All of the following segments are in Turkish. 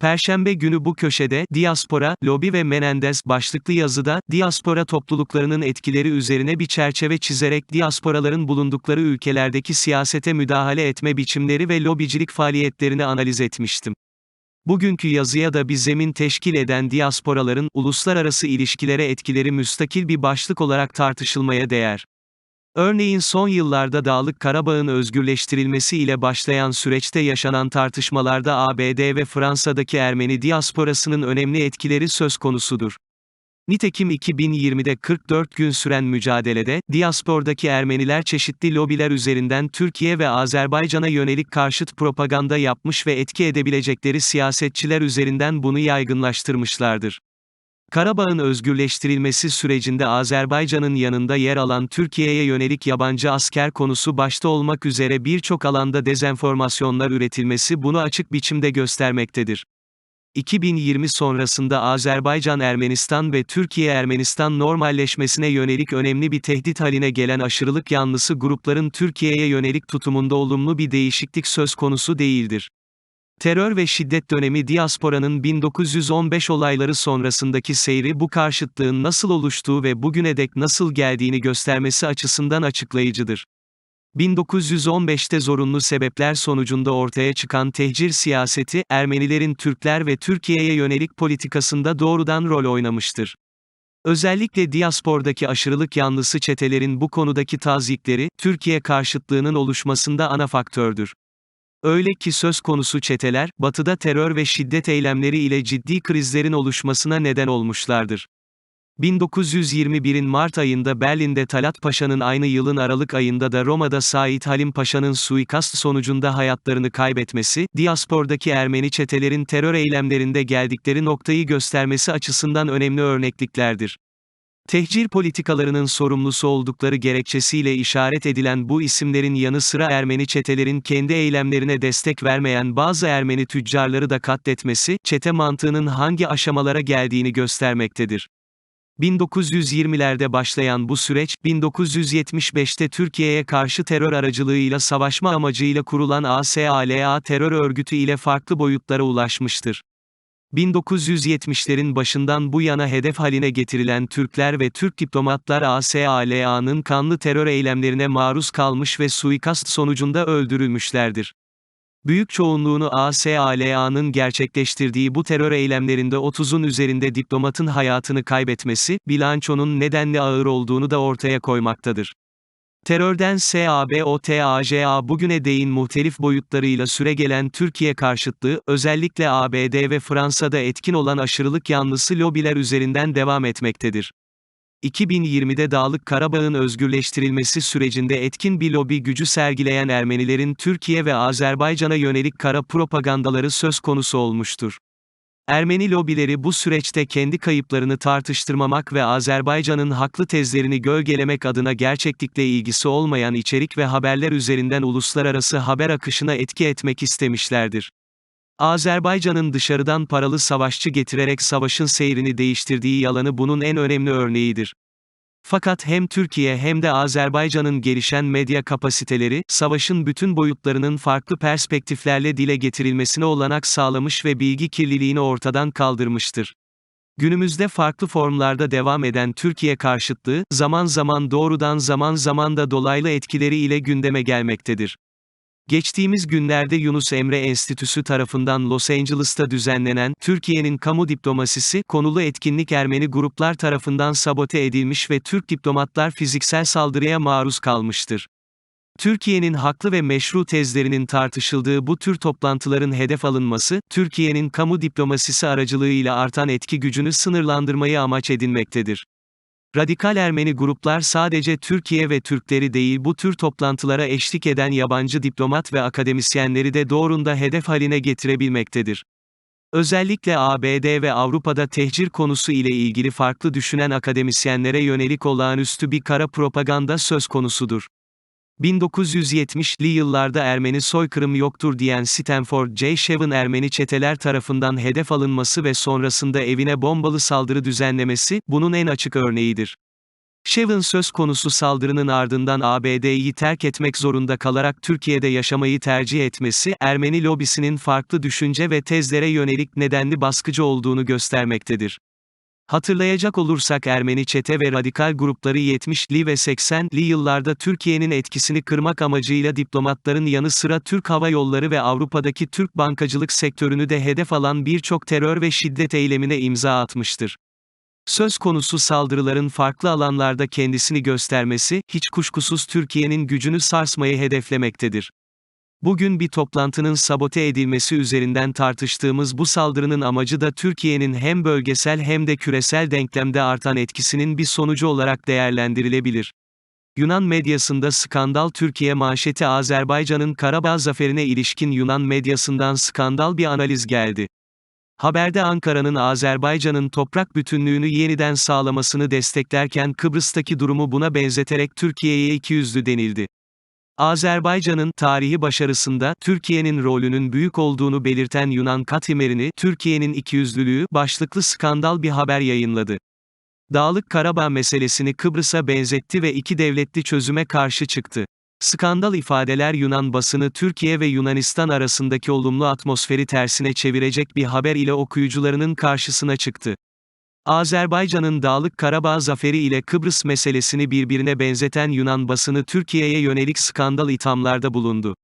Perşembe günü bu köşede, Diaspora, Lobi ve Menendez başlıklı yazıda, diaspora topluluklarının etkileri üzerine bir çerçeve çizerek diasporaların bulundukları ülkelerdeki siyasete müdahale etme biçimleri ve lobicilik faaliyetlerini analiz etmiştim. Bugünkü yazıya da bir zemin teşkil eden diasporaların, uluslararası ilişkilere etkileri müstakil bir başlık olarak tartışılmaya değer. Örneğin son yıllarda Dağlık Karabağ'ın özgürleştirilmesi ile başlayan süreçte yaşanan tartışmalarda ABD ve Fransa'daki Ermeni diasporasının önemli etkileri söz konusudur. Nitekim 2020'de 44 gün süren mücadelede, diaspordaki Ermeniler çeşitli lobiler üzerinden Türkiye ve Azerbaycan'a yönelik karşıt propaganda yapmış ve etki edebilecekleri siyasetçiler üzerinden bunu yaygınlaştırmışlardır. Karabağ'ın özgürleştirilmesi sürecinde Azerbaycan'ın yanında yer alan Türkiye'ye yönelik yabancı asker konusu başta olmak üzere birçok alanda dezenformasyonlar üretilmesi bunu açık biçimde göstermektedir. 2020 sonrasında Azerbaycan-Ermenistan ve Türkiye-Ermenistan normalleşmesine yönelik önemli bir tehdit haline gelen aşırılık yanlısı grupların Türkiye'ye yönelik tutumunda olumlu bir değişiklik söz konusu değildir. Terör ve şiddet dönemi diasporanın 1915 olayları sonrasındaki seyri bu karşıtlığın nasıl oluştuğu ve bugüne dek nasıl geldiğini göstermesi açısından açıklayıcıdır. 1915'te zorunlu sebepler sonucunda ortaya çıkan tehcir siyaseti, Ermenilerin Türkler ve Türkiye'ye yönelik politikasında doğrudan rol oynamıştır. Özellikle diaspordaki aşırılık yanlısı çetelerin bu konudaki tazikleri, Türkiye karşıtlığının oluşmasında ana faktördür. Öyle ki söz konusu çeteler, batıda terör ve şiddet eylemleri ile ciddi krizlerin oluşmasına neden olmuşlardır. 1921'in Mart ayında Berlin'de Talat Paşa'nın aynı yılın Aralık ayında da Roma'da Said Halim Paşa'nın suikast sonucunda hayatlarını kaybetmesi, diaspordaki Ermeni çetelerin terör eylemlerinde geldikleri noktayı göstermesi açısından önemli örnekliklerdir. Tehcir politikalarının sorumlusu oldukları gerekçesiyle işaret edilen bu isimlerin yanı sıra Ermeni çetelerin kendi eylemlerine destek vermeyen bazı Ermeni tüccarları da katletmesi, çete mantığının hangi aşamalara geldiğini göstermektedir. 1920'lerde başlayan bu süreç, 1975'te Türkiye'ye karşı terör aracılığıyla savaşma amacıyla kurulan ASALA terör örgütü ile farklı boyutlara ulaşmıştır. 1970'lerin başından bu yana hedef haline getirilen Türkler ve Türk diplomatlar ASALA'nın kanlı terör eylemlerine maruz kalmış ve suikast sonucunda öldürülmüşlerdir. Büyük çoğunluğunu ASALA'nın gerçekleştirdiği bu terör eylemlerinde 30'un üzerinde diplomatın hayatını kaybetmesi, bilançonun nedenli ağır olduğunu da ortaya koymaktadır. Terörden SABOTAJA bugüne değin muhtelif boyutlarıyla süregelen Türkiye karşıtlığı, özellikle ABD ve Fransa'da etkin olan aşırılık yanlısı lobiler üzerinden devam etmektedir. 2020'de Dağlık Karabağ'ın özgürleştirilmesi sürecinde etkin bir lobi gücü sergileyen Ermenilerin Türkiye ve Azerbaycan'a yönelik kara propagandaları söz konusu olmuştur. Ermeni lobileri bu süreçte kendi kayıplarını tartıştırmamak ve Azerbaycan'ın haklı tezlerini gölgelemek adına gerçeklikle ilgisi olmayan içerik ve haberler üzerinden uluslararası haber akışına etki etmek istemişlerdir. Azerbaycan'ın dışarıdan paralı savaşçı getirerek savaşın seyrini değiştirdiği yalanı bunun en önemli örneğidir. Fakat hem Türkiye hem de Azerbaycan'ın gelişen medya kapasiteleri, savaşın bütün boyutlarının farklı perspektiflerle dile getirilmesine olanak sağlamış ve bilgi kirliliğini ortadan kaldırmıştır. Günümüzde farklı formlarda devam eden Türkiye karşıtlığı, zaman zaman doğrudan zaman zaman da dolaylı etkileri ile gündeme gelmektedir. Geçtiğimiz günlerde Yunus Emre Enstitüsü tarafından Los Angeles'ta düzenlenen Türkiye'nin kamu diplomasisi konulu etkinlik Ermeni gruplar tarafından sabote edilmiş ve Türk diplomatlar fiziksel saldırıya maruz kalmıştır. Türkiye'nin haklı ve meşru tezlerinin tartışıldığı bu tür toplantıların hedef alınması, Türkiye'nin kamu diplomasisi aracılığıyla artan etki gücünü sınırlandırmayı amaç edinmektedir. Radikal Ermeni gruplar sadece Türkiye ve Türkleri değil bu tür toplantılara eşlik eden yabancı diplomat ve akademisyenleri de doğrunda hedef haline getirebilmektedir. Özellikle ABD ve Avrupa'da tehcir konusu ile ilgili farklı düşünen akademisyenlere yönelik olağanüstü bir kara propaganda söz konusudur. 1970'li yıllarda Ermeni soykırım yoktur diyen Stanford J. Shev'in Ermeni çeteler tarafından hedef alınması ve sonrasında evine bombalı saldırı düzenlemesi, bunun en açık örneğidir. Şevin söz konusu saldırının ardından ABD'yi terk etmek zorunda kalarak Türkiye'de yaşamayı tercih etmesi, Ermeni lobisinin farklı düşünce ve tezlere yönelik nedenli baskıcı olduğunu göstermektedir. Hatırlayacak olursak Ermeni çete ve radikal grupları 70'li ve 80'li yıllarda Türkiye'nin etkisini kırmak amacıyla diplomatların yanı sıra Türk Hava Yolları ve Avrupa'daki Türk bankacılık sektörünü de hedef alan birçok terör ve şiddet eylemine imza atmıştır. Söz konusu saldırıların farklı alanlarda kendisini göstermesi, hiç kuşkusuz Türkiye'nin gücünü sarsmayı hedeflemektedir. Bugün bir toplantının sabote edilmesi üzerinden tartıştığımız bu saldırının amacı da Türkiye'nin hem bölgesel hem de küresel denklemde artan etkisinin bir sonucu olarak değerlendirilebilir. Yunan medyasında skandal Türkiye manşeti Azerbaycan'ın Karabağ zaferine ilişkin Yunan medyasından skandal bir analiz geldi. Haberde Ankara'nın Azerbaycan'ın toprak bütünlüğünü yeniden sağlamasını desteklerken Kıbrıs'taki durumu buna benzeterek Türkiye'ye ikiyüzlü denildi. Azerbaycan'ın tarihi başarısında Türkiye'nin rolünün büyük olduğunu belirten Yunan Katimerini Türkiye'nin ikiyüzlülüğü başlıklı skandal bir haber yayınladı. Dağlık Karabağ meselesini Kıbrıs'a benzetti ve iki devletli çözüme karşı çıktı. Skandal ifadeler Yunan basını Türkiye ve Yunanistan arasındaki olumlu atmosferi tersine çevirecek bir haber ile okuyucularının karşısına çıktı. Azerbaycan'ın Dağlık Karabağ zaferi ile Kıbrıs meselesini birbirine benzeten Yunan basını Türkiye'ye yönelik skandal ithamlarda bulundu.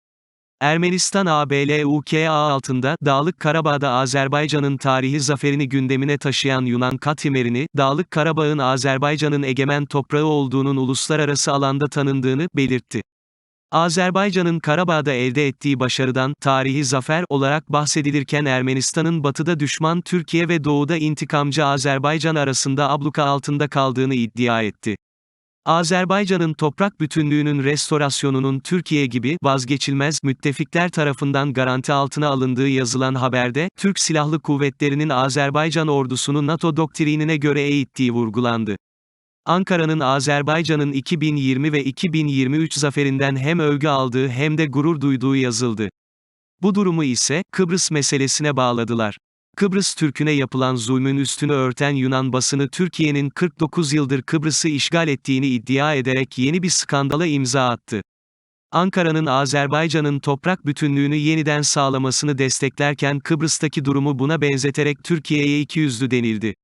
Ermenistan ABLUKA altında, Dağlık Karabağ'da Azerbaycan'ın tarihi zaferini gündemine taşıyan Yunan Katimerini, Dağlık Karabağ'ın Azerbaycan'ın egemen toprağı olduğunun uluslararası alanda tanındığını belirtti. Azerbaycan'ın Karabağ'da elde ettiği başarıdan, tarihi zafer olarak bahsedilirken Ermenistan'ın batıda düşman Türkiye ve doğuda intikamcı Azerbaycan arasında abluka altında kaldığını iddia etti. Azerbaycan'ın toprak bütünlüğünün restorasyonunun Türkiye gibi vazgeçilmez müttefikler tarafından garanti altına alındığı yazılan haberde, Türk Silahlı Kuvvetleri'nin Azerbaycan ordusunu NATO doktrinine göre eğittiği vurgulandı. Ankara'nın Azerbaycan'ın 2020 ve 2023 zaferinden hem övgü aldığı hem de gurur duyduğu yazıldı. Bu durumu ise, Kıbrıs meselesine bağladılar. Kıbrıs Türk'üne yapılan zulmün üstünü örten Yunan basını Türkiye'nin 49 yıldır Kıbrıs'ı işgal ettiğini iddia ederek yeni bir skandala imza attı. Ankara'nın Azerbaycan'ın toprak bütünlüğünü yeniden sağlamasını desteklerken Kıbrıs'taki durumu buna benzeterek Türkiye'ye ikiyüzlü denildi.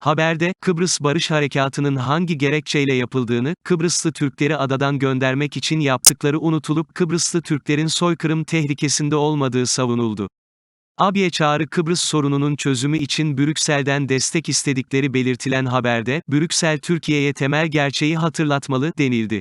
Haberde, Kıbrıs Barış Harekatı'nın hangi gerekçeyle yapıldığını, Kıbrıslı Türkleri adadan göndermek için yaptıkları unutulup Kıbrıslı Türklerin soykırım tehlikesinde olmadığı savunuldu. AB'ye çağrı Kıbrıs sorununun çözümü için Brüksel'den destek istedikleri belirtilen haberde, Brüksel Türkiye'ye temel gerçeği hatırlatmalı, denildi.